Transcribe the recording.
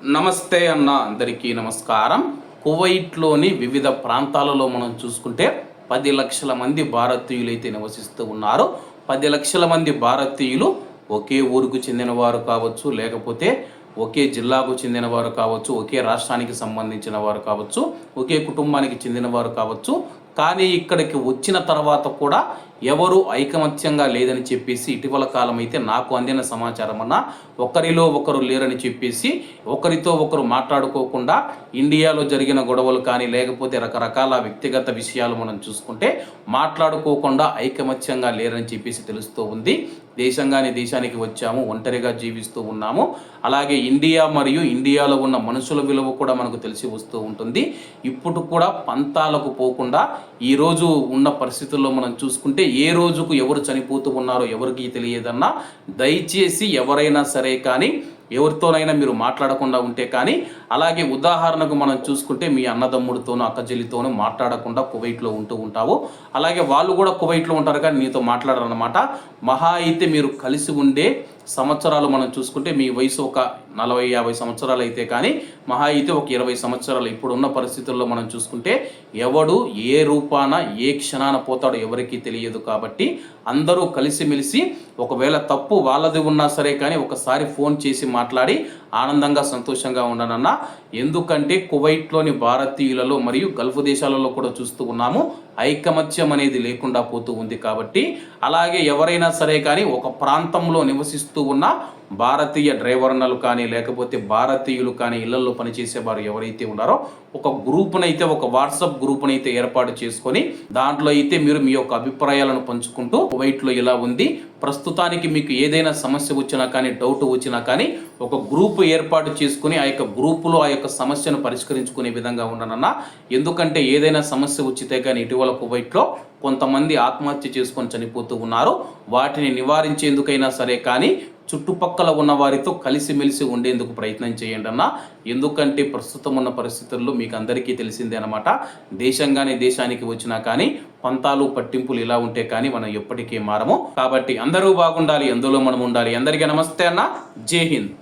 నమస్తే అన్న అందరికీ నమస్కారం. కువైట్లోని వివిధ ప్రాంతాలలో మనం చూసుకుంటే పది లక్షల మంది భారతీయులు అయితే నివసిస్తూ ఉన్నారు. పది లక్షల మంది భారతీయులు ఒకే ఊరుకు చెందినవారు కావచ్చు లేకపోతే ఒకే జిల్లాకు చెందినవారు కావచ్చు ఒకే రాష్ట్రానికి సంబంధించిన వారు కావచ్చు ఒకే కుటుంబానికి చెందినవారు కావచ్చు కానీ ఇక్కడికి వచ్చిన తర్వాత కూడా ఎవరు ఐకమత్యంగా లేదని చెప్పేసి ఇటీవల కాలం అయితే నాకు అందిన సమాచారం అన్న ఒకరిలో ఒకరు లేరని చెప్పేసి ఒకరితో ఒకరు మాట్లాడుకోకుండా ఇండియాలో జరిగిన గొడవలు కానీ లేకపోతే రకరకాల వ్యక్తిగత విషయాలు మనం చూసుకుంటే మాట్లాడుకోకుండా ఐకమత్యంగా లేరని చెప్పేసి తెలుస్తూ ఉంది. దేశంగానే దేశానికి వచ్చాము ఒంటరిగా జీవిస్తూ ఉన్నాము. అలాగే ఇండియా మరియు ఇండియాలో ఉన్న మనుషుల విలువ కూడా మనకు తెలిసి వస్తూ ఉంటుంది. ఇప్పుడు కూడా పంతాలకు పోకుండా ఈ రోజు ఉన్న పరిస్థితుల్లో మనం చూసుకుంటే ఏ రోజుకు ఎవరు చనిపోతూ ఉన్నారో ఎవరికి తెలియదన్నా దయచేసి ఎవరైనా సరే కానీ ఎవరితోనైనా మీరు మాట్లాడకుండా ఉంటే కానీ అలాగే ఉదాహరణకు మనం చూసుకుంటే మీ అన్నదమ్ముడితోనూ అక్కజెల్లితోనూ మాట్లాడకుండా కువైట్లో ఉంటూ ఉంటావు. అలాగే వాళ్ళు కూడా కువైట్లో ఉంటారు కానీ నీతో మాట్లాడరన్నమాట. మహా అయితే మీరు కలిసి ఉండే సంవత్సరాలు మనం చూసుకుంటే మీ వయసు ఒక నలభై యాభై సంవత్సరాలు అయితే కానీ మహా అయితే ఒక ఇరవై సంవత్సరాలు ఇప్పుడున్న పరిస్థితుల్లో మనం చూసుకుంటే ఎవడు ఏ రూపాన ఏ క్షణాన పోతాడో ఎవరికీ తెలియదు కాబట్టి అందరూ కలిసిమెలిసి ఒకవేళ తప్పు వాళ్ళది ఉన్నా సరే కానీ ఒకసారి ఫోన్ చేసి మాట్లాడి ఆనందంగా సంతోషంగా ఉండనన్న ఎందుకంటే కువైట్లోని భారతీయులలో మరియు గల్ఫ్ దేశాలలో కూడా చూస్తూ ఉన్నాము ఐకమత్యం అనేది లేకుండా పోతూ ఉంది కాబట్టి. అలాగే ఎవరైనా సరే కానీ ఒక ప్రాంతంలో నివసిస్తూ ఉన్న భారతీయ డ్రైవర్నలు కానీ లేకపోతే భారతీయులు కానీ ఇళ్ళలో పనిచేసేవారు ఎవరైతే ఉన్నారో ఒక గ్రూప్నైతే ఒక వాట్సాప్ గ్రూప్నైతే ఏర్పాటు చేసుకొని దాంట్లో అయితే మీరు మీ యొక్క అభిప్రాయాలను పంచుకుంటూ కువైట్లో ఇలా ఉంది. ప్రస్తుతానికి మీకు ఏదైనా సమస్య వచ్చినా కానీ డౌట్ వచ్చినా కానీ ఒక గ్రూప్ ఏర్పాటు చేసుకుని ఆ యొక్క గ్రూపులో ఆ యొక్క సమస్యను పరిష్కరించుకునే విధంగా ఉండనన్నా. ఎందుకంటే ఏదైనా సమస్య వచ్చితే కానీ ఇటీవల కువైట్లో కొంతమంది ఆత్మహత్య చేసుకొని చనిపోతూ ఉన్నారు. వాటిని నివారించేందుకైనా సరే కానీ చుట్టుపక్కల ఉన్న వారితో కలిసిమెలిసి ఉండేందుకు ప్రయత్నం చేయండి అన్న. ఎందుకంటే ప్రస్తుతం ఉన్న పరిస్థితుల్లో మీకు అందరికీ తెలిసిందే అనమాట దేశంగానే దేశానికి వచ్చినా కానీ పంతాలు పట్టింపులు ఇలా ఉంటే కానీ మనం ఎప్పటికీ మారము. కాబట్టి అందరూ బాగుండాలి అందులో మనం ఉండాలి. అందరికీ నమస్తే అన్న. జై హింద్.